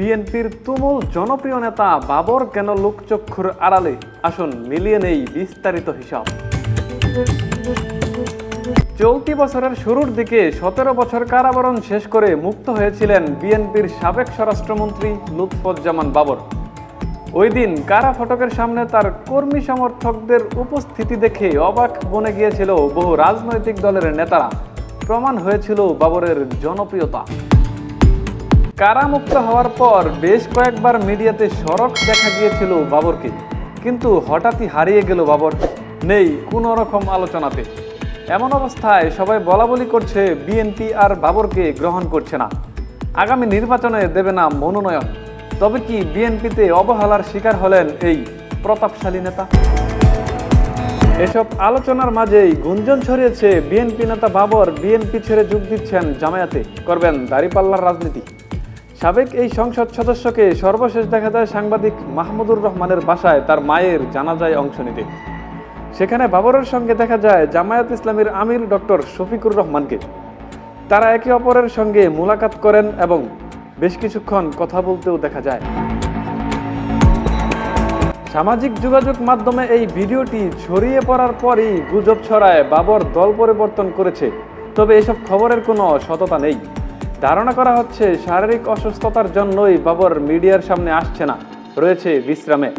বিএনপির তুমুল জনপ্রিয় নেতা বাবর কেন লোকচক্ষুর আড়ালে? আসুন মিলিয়ে নেই বিস্তারিত হিসাব। চলতি বছরের শুরুর দিকে সতেরো বছর কারাবরণ শেষ করে মুক্ত হয়েছিলেন বিএনপির সাবেক স্বরাষ্ট্রমন্ত্রী লুৎফুজ্জামান বাবর। ওই দিন কারা ফটকের সামনে তার কর্মী সমর্থকদের উপস্থিতি দেখে অবাক বনে গিয়েছিল বহু রাজনৈতিক দলের নেতারা। প্রমাণ হয়েছিল বাবরের জনপ্রিয়তা। কারামুক্ত হওয়ার পর বেশ কয়েকবার মিডিয়াতে সড়ক দেখা গিয়েছিল বাবরকে। কিন্তু হঠাৎই হারিয়ে গেল বাবর। নেই কোনো রকম আলোচনাতে। এমন অবস্থায় সবাই বলা বলি করছে বিএনপি আর বাবরকে গ্রহণ করছে না। আগামী নির্বাচনে দেবে না মনোনয়ন। তবে কি বিএনপিতে অবহেলার শিকার হলেন এই প্রতাপশালী নেতা? এসব আলোচনার মাঝেই গুঞ্জন ছড়িয়েছে বিএনপি নেতা বাবর। বিএনপি ছেড়ে যোগ দিচ্ছেন জামায়াতে। করবেন দাঁড়িপাল্লার রাজনীতি। সাবেক এই সংসদ সদস্যকে সর্বশেষ দেখা যায় সাংবাদিক মাহমুদুর রহমানের বাসায় তার মায়ের জানাজায় অংশ নিতে। সেখানে বাবরের সঙ্গে দেখা যায় জামায়াত ইসলামীর আমির ডক্টর শফিকুর রহমানকে। তারা একে অপরের সঙ্গে মোলাকাত করেন এবং বেশ কিছুক্ষণ কথা বলতেও দেখা যায়। সামাজিক যোগাযোগ মাধ্যমে এই ভিডিওটি ছড়িয়ে পড়ার পরই গুজব ছড়ায় বাবর দল পরিবর্তন করেছে। তবে এসব খবরের কোনো সততা নেই। ধারণা করা হচ্ছে শারীরিক অসুস্থতার জন্যই বাবর মিডিয়ার সামনে আসছে না। রয়েছে বিশ্রামে।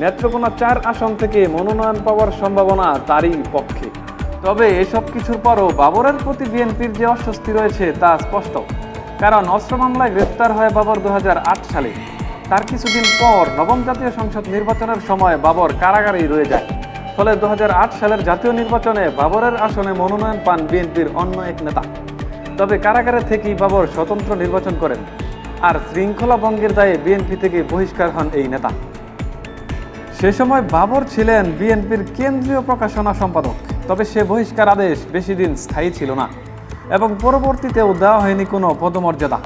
নেত্রকোনা চার আসন থেকে মনোনয়ন পাওয়ার সম্ভাবনা তারই পক্ষে। তবে এসব কিছুর পরও বাবরের প্রতি বিএনপির যে অস্বস্তি রয়েছে তা স্পষ্ট। কারণ অস্ত্র মামলায় গ্রেপ্তার হয় বাবর দু হাজার আট সালে। তার কিছুদিন পর নবম জাতীয় সংসদ নির্বাচনের সময় বাবর কারাগারেই রয়ে যায়। ফলে দু হাজার আট সালের জাতীয় নির্বাচনে বাবরের আসনে মনোনয়ন পান বিএনপির অন্য এক নেতা। তবে কারাগারে থেকেই বাবর স্বতন্ত্র নির্বাচন করেন। আর শৃঙ্খলা ভঙ্গের দায়ে বিএনপি থেকে বহিষ্কার হন এই নেতা। সে সময় বাবর ছিলেন বিএনপির কেন্দ্রীয় প্রকাশনা সম্পাদক। তবে সে বহিষ্কার আদেশ বেশি দিন স্থায়ী ছিল না এবং পরবর্তীতেও দেওয়া হয়নি কোনো পদমর্যাদা।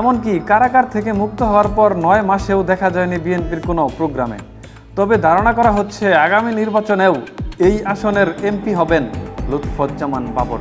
এমনকি কারাগার থেকে মুক্ত হওয়ার পর নয় মাসেও দেখা যায়নি বিএনপির কোনো প্রোগ্রামে। তবে ধারণা করা হচ্ছে আগামী নির্বাচনেও এই আসনের এমপি হবেন লুৎফজ্জামান বাবর।